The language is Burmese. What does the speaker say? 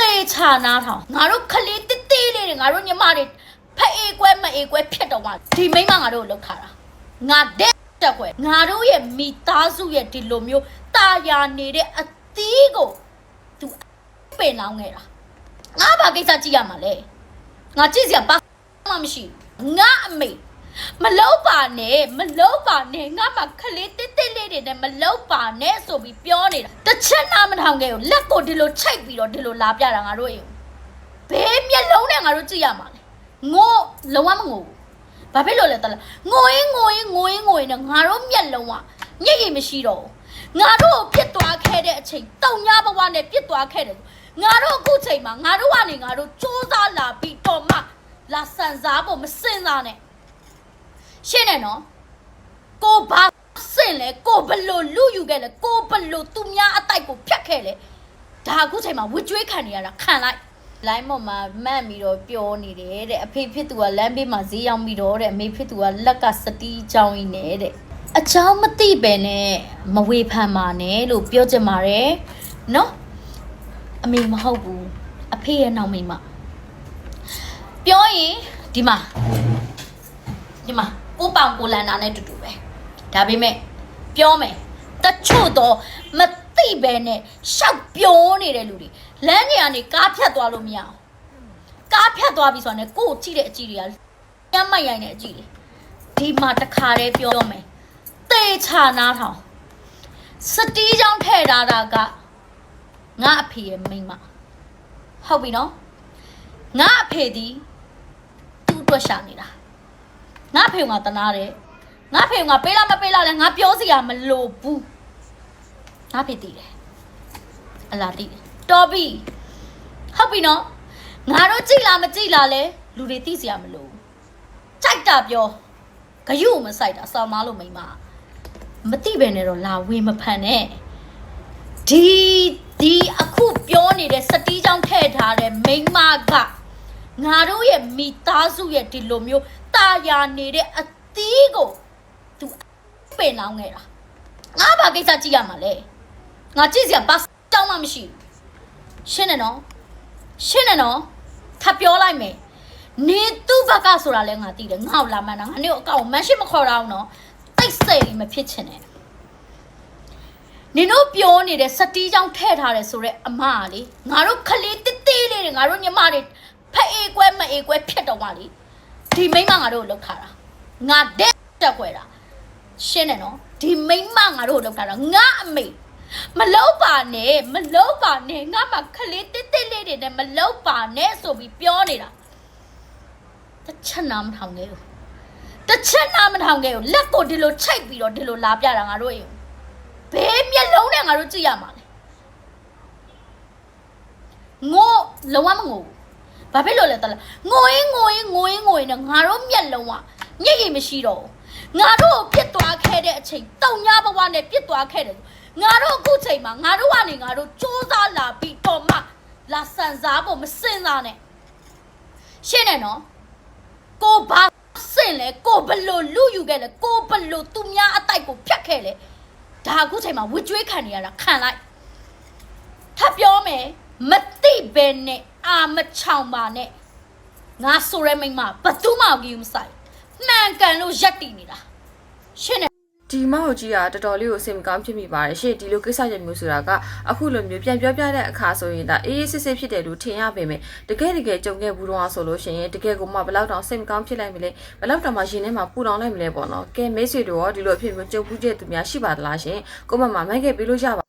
တေချာနာထောင်ငါတို့ခလေးတစ်တေးလေးတွေငါတို့ညီမတွေဖအေးကွဲမအေးကွဲဖြစ်တော့မှဒီမိန်းမငါတို့ကိုလှုပ်ထားတာငါတဲ့တက်ကွယ်ငါတို့ရဲ့မိသားစုရဲ့ဒီလိုမျိုးตาယာနေတဲ့အသီးကိုသူပင်လောင်းခဲ့တာငါဘာကိစ္စကြည့်ရမှာလဲငါကြည့်စရာဘာမှမရှိဘူးငါအမေ မလောက်ပါနဲ့မလောက်ပါနဲ့ငါမှခလေးတစ်တစ်လေးတွေနဲ့မလောက်ပါနဲ့ဆိုပြီးပြောနေတာတစ်ချက်နာမထောင်ခဲ့ကိုလက်ကိုဒီလိုချိတ်ပြီးတော့ဒီလိုလာပြတာငါတို့ရေဘေးမျက်လုံးနဲ့ငါတို့ကြည့်ရမှာလေငို့လုံးဝမငိုဘူးဘာဖြစ်လို့လဲတလားငိုရင်ငိုရင်ငိုရင်ငိုရင်နဲ့ငါတို့မျက်လုံးကညစ်ရည်မရှိတော့ဘူးငါတို့ကိုပြစ်သွားခဲ့တဲ့အချိန်တုံညာဘဝနဲ့ပြစ်သွားခဲ့တယ်ငါတို့အခုချိန်မှာငါတို့ကနေငါတို့စူးစမ်းလာပြီးတော့မှလာဆန်စားဖို့မစင်စားနဲ့ ရှင်းတယ်နော်ကိုဘာစင်လဲကိုဘလို့လူယူခဲ့လဲကိုဘလို့သူများအတိုက်ကိုဖြတ်ခဲ့လဲဒါအခုချိန်မှာဝစ်ကြွေးခံနေရတာခံလိုက်လိုင်းမော်မှာမန့်ပြီးတော့ပျော်နေတယ်တဲ့အဖေဖြစ်သူကလမ်းဘေးမှာဈေးရောက်ပြီးတော့တဲ့အမေဖြစ်သူကလက်ကစတီးကြောင်းကြီးနဲ့တဲ့အချောင်းမသိပဲနဲ့မဝေဖန်ပါနဲ့လို့ပြောချင်ပါတယ်နော်အမေမဟုတ်ဘူးအဖေရဲ့နောက်မိန်းမပြောရင်ဒီမှာဒီမှာကို ပောင်ကိုလန်နာနဲ့တူတူပဲဒါပေမဲ့ပြောမယ်တချို့တော့မသိပဲနဲ့ရှောက်ပြောနေတဲ့လူတွေလမ်းကြီးကနေကားဖြတ်သွားလို့မရအောင်ကားဖြတ်သွားပြီဆိုတော့ ਨੇ ကိုကိုကြည့်တဲ့အကြည့်တွေကညမ်းမိုက်ရိုင်းတဲ့အကြည့်တွေဒီမှာတခါတည်းပြောမယ်တေချာနာထောင်စတီးချောင်းထဲ့ထားတာကငါအဖေရဲ့မိန်းမဟုတ်ပြီနော်ငါအဖေဒီသူ့အတွက်ရှာနေတာ ငါဖေကတနာတယ်ငါဖေကပေးလားမပေးလားလဲငါပြောစရာမလိုဘူးငါဖေတည်တယ်အလားတည်တယ်တော်ပြီဟုတ်ပြီနော်ငါတို့ကြည်လားမကြည်လားလဲလူတွေသိစရာမလိုဘူးကြိုက်တာပြောဂယုမဆိုင်တာစောင်းသားလို့မိမမသိပဲနဲ့တော့လာဝေမဖန်နဲ့ဒီဒီအခုပြောနေတဲ့စတီးချောင်းထည့်ထားတဲ့မိန်းမက ငါတို့ရဲ့မိသားစုရဲ့ဒီလိုမျိုးตาယာနေတဲ့အသီးကိုသူပင်လောင်းခဲ့တာငါဘာကိစ္စကြည့်ရမှာလဲငါကြည့်စရာဘာတောင်းမှမရှိဘူးရှင်းတယ်နော်ရှင်းတယ်နော်ထပ်ပြောလိုက်မယ်နေသူ့ဘက်ကဆိုတာလဲငါသိတယ်ငါ့ကိုလာမှန်းတာငါနေကိုအကောင့်မန်ရှိမခေါ်တော့အောင်နော်တိတ်ဆိတ်ပြီးမဖြစ်ချင်နဲ့နင်တို့ပြောနေတဲ့စတီးချောင်းထဲ့ထားတယ်ဆိုတော့အမကလေငါတို့ခလေးတစ်သေးလေးတွေငါတို့ညီမတွေ ဖအေးကွဲမအေးကွဲဖြစ်တော့မှလေဒီမိန်းမငါတို့ကိုလှုပ်ထားတာငါတဲ့တက်ခွဲတာရှင်းတယ်နော်ဒီမိန်းမငါတို့ကိုလှုပ်ထားတာငါအမေမလောက်ပါနဲ့မလောက်ပါနဲ့ငါမှခလေးတစ်တစ်လေးတွေနဲ့မလောက်ပါနဲ့ဆိုပြီးပြောနေတာတစ်ချက်နာမထောင်ခဲ့ဘူးတစ်ချက်နာမထောင်ခဲ့ဘူးလက်ကိုဒီလိုချိတ်ပြီးတော့ဒီလိုလာပြတာငါတို့ရေဘေးမျက်လုံးနဲ့ငါတို့ကြည့်ရမှာလေငို့လုံးဝမငိုဘူး ဘာဖြစ်လို့လဲတလားငိုရင်ငိုရင်ငိုရင်ငိုရင်နဲ့ငါတို့မျက်လုံးကညစ်ရည်မရှိတော့ဘူးငါတို့ကိုပြစ်သွားခဲ့တဲ့အချိန်တုံညာဘဝနဲ့ပြစ်သွားခဲ့တယ်ငါတို့အခုချိန်မှာငါတို့ကနေငါတို့စူးစမ်းလာပြီးတော့မှလာဆန်စားဖို့မစင်စားနဲ့ရှင်းတယ်နော်ကိုဘာစင်လဲကိုဘလို့လူယူခဲ့လဲကိုဘလို့သူများအတိုက်ကိုဖြတ်ခဲ့လဲဒါအခုချိန်မှာဝစ်ကြွေးခံနေရတာခံလိုက်ထပ်ပြောမယ်မသိပဲနဲ့ အာမချောင်ပါနဲ့ငါဆိုရဲမိန်းမဘသူမှကြည့်မဆိုင်မှန်ကန်လို့ရက်တည်နေတာရှင်းတယ်ဒီမောက်ကြီးကတော်တော်လေးကိုအဆင်မကောင်းဖြစ်မိပါတယ်ရှေ့ဒီလိုကိစ္စရပ်မျိုးဆိုတာကအခုလိုမျိုးပြန်ပြောပြတဲ့အခါဆိုရင်ဒါအေးအေးဆေးဆေးဖြစ်တယ်လို့ထင်ရပေမဲ့တကယ်တကယ်ကြုံခဲ့ဘူးတော့ဆိုလို့ရှိရင်တကယ်ကိုမှဘယ်လောက်တောင်စိတ်မကောင်းဖြစ်လိုက်မလဲဘယ်လောက်တောင်မှရင်ထဲမှာပူတောင်လိုက်မလဲပေါ့နော်ကဲမိတ်ဆွေတို့ရောဒီလိုအဖြစ်မျိုးကြုံဘူးတဲ့သူများရှိပါသလားရှင်ကိုမမမိုက်ခဲ့ပေးလို့ရပါ